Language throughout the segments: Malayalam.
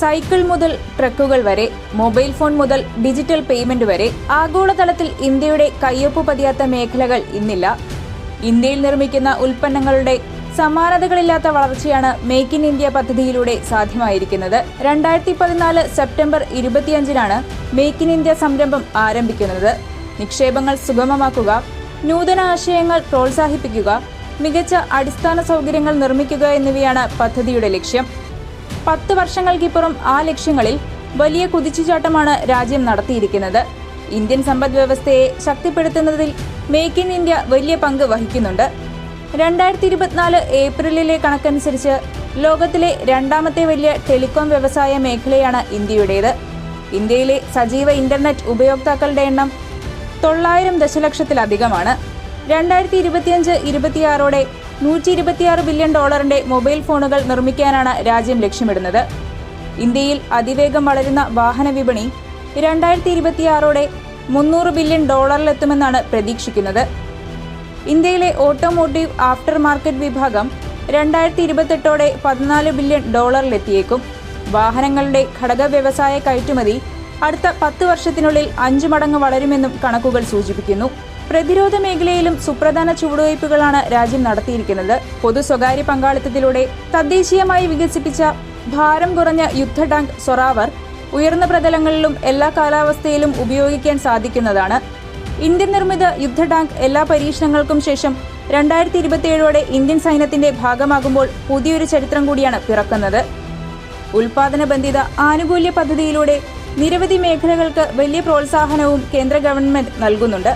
സൈക്കിൾ മുതൽ ട്രക്കുകൾ വരെ മൊബൈൽ ഫോൺ മുതൽ ഡിജിറ്റൽ പേയ്മെന്റ് വരെ ആഗോളതലത്തിൽ ഇന്ത്യയുടെ കയ്യൊപ്പ് പതിയാത്ത മേഖലകൾ ഇന്നില്ല. ഇന്ത്യയിൽ നിർമ്മിക്കുന്ന ഉൽപ്പന്നങ്ങളുടെ സമാനതകളില്ലാത്ത വളർച്ചയാണ് മേക്ക് ഇൻ ഇന്ത്യ പദ്ധതിയിലൂടെ സാധ്യമായിരിക്കുന്നത്. രണ്ടായിരത്തി പതിനാല് സെപ്റ്റംബർ ഇരുപത്തിയഞ്ചിനാണ് മേക്ക് ഇൻ ഇന്ത്യ സംരംഭം ആരംഭിക്കുന്നത്. നിക്ഷേപങ്ങൾ സുഗമമാക്കുക നൂതന ആശയങ്ങൾ പ്രോത്സാഹിപ്പിക്കുക മികച്ച അടിസ്ഥാന സൗകര്യങ്ങൾ നിർമ്മിക്കുക എന്നിവയാണ് പദ്ധതിയുടെ ലക്ഷ്യം. പത്ത് വർഷങ്ങൾക്കിപ്പുറം ആ ലക്ഷ്യങ്ങളിൽ വലിയ കുതിച്ചുചാട്ടമാണ് രാജ്യം നടത്തിയിരിക്കുന്നത്. ഇന്ത്യൻ സമ്പദ് വ്യവസ്ഥയെ ശക്തിപ്പെടുത്തുന്നതിൽ മേക്ക് ഇൻ ഇന്ത്യ വലിയ പങ്ക് വഹിക്കുന്നുണ്ട്. രണ്ടായിരത്തി ഇരുപത്തിനാല് ഏപ്രിലിലെ കണക്കനുസരിച്ച് ലോകത്തിലെ രണ്ടാമത്തെ വലിയ ടെലികോം വ്യവസായ മേഖലയാണ് ഇന്ത്യയുടേത്. ഇന്ത്യയിലെ സജീവ ഇന്റർനെറ്റ് ഉപയോക്താക്കളുടെ എണ്ണം തൊള്ളായിരം ദശലക്ഷത്തിലധികമാണ്. രണ്ടായിരത്തി ഇരുപത്തിയഞ്ച് ഇരുപത്തിയാറോടെ നൂറ്റി ഇരുപത്തിയാറ് ബില്യൺ ഡോളറിന്റെ മൊബൈൽ ഫോണുകൾ നിർമ്മിക്കാനാണ് രാജ്യം ലക്ഷ്യമിടുന്നത്. ഇന്ത്യയിൽ അതിവേഗം വളരുന്ന വാഹന വിപണി രണ്ടായിരത്തി ഇരുപത്തിയാറോടെ മുന്നൂറ് ബില്യൺ ഡോളറിലെത്തുമെന്നാണ് പ്രതീക്ഷിക്കുന്നത്. ഇന്ത്യയിലെ ഓട്ടോമോട്ടീവ് ആഫ്റ്റർ മാർക്കറ്റ് വിഭാഗം രണ്ടായിരത്തി ഇരുപത്തെട്ടോടെ പതിനാല് ബില്യൺ ഡോളറിലെത്തിയേക്കും. വാഹനങ്ങളുടെ ഘടക വ്യവസായ കയറ്റുമതി അടുത്ത പത്ത് വർഷത്തിനുള്ളിൽ അഞ്ചു മടങ്ങ് വളരുമെന്നും കണക്കുകൾ സൂചിപ്പിക്കുന്നു. പ്രതിരോധ മേഖലയിലും സുപ്രധാന ചുവടുവയ്പ്പുകളാണ് രാജ്യം നടത്തിയിരിക്കുന്നത്. പൊതു സ്വകാര്യ പങ്കാളിത്തത്തിലൂടെ തദ്ദേശീയമായി വികസിപ്പിച്ച ഭാരം കുറഞ്ഞ യുദ്ധ ടാങ്ക് സൊറാവർ ഉയർന്ന പ്രതലങ്ങളിലും എല്ലാ കാലാവസ്ഥയിലും ഉപയോഗിക്കാൻ സാധിക്കുന്നതാണ്. ഇന്ത്യൻ നിർമ്മിത യുദ്ധ ടാങ്ക് എല്ലാ പരീക്ഷണങ്ങൾക്കും ശേഷം രണ്ടായിരത്തി ഇരുപത്തിയേഴോടെ ഇന്ത്യൻ സൈന്യത്തിന്റെ ഭാഗമാകുമ്പോൾ പുതിയൊരു ചരിത്രം കൂടിയാണ് പിറക്കുന്നത്. ഉൽപാദന ബന്ധിത ആനുകൂല്യ പദ്ധതിയിലൂടെ നിരവധി മേഖലകൾക്ക് വലിയ പ്രോത്സാഹനവും കേന്ദ്ര ഗവൺമെന്റ് നൽകുന്നുണ്ട്.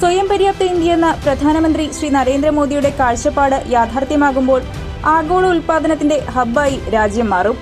സ്വയം പര്യാപ്ത ഇന്ത്യ എന്ന പ്രധാനമന്ത്രി ശ്രീ നരേന്ദ്രമോദിയുടെ കാഴ്ചപ്പാട് യാഥാർത്ഥ്യമാകുമ്പോൾ ആഗോള ഉൽപാദനത്തിന്റെ ഹബ്ബായി രാജ്യം മാറും.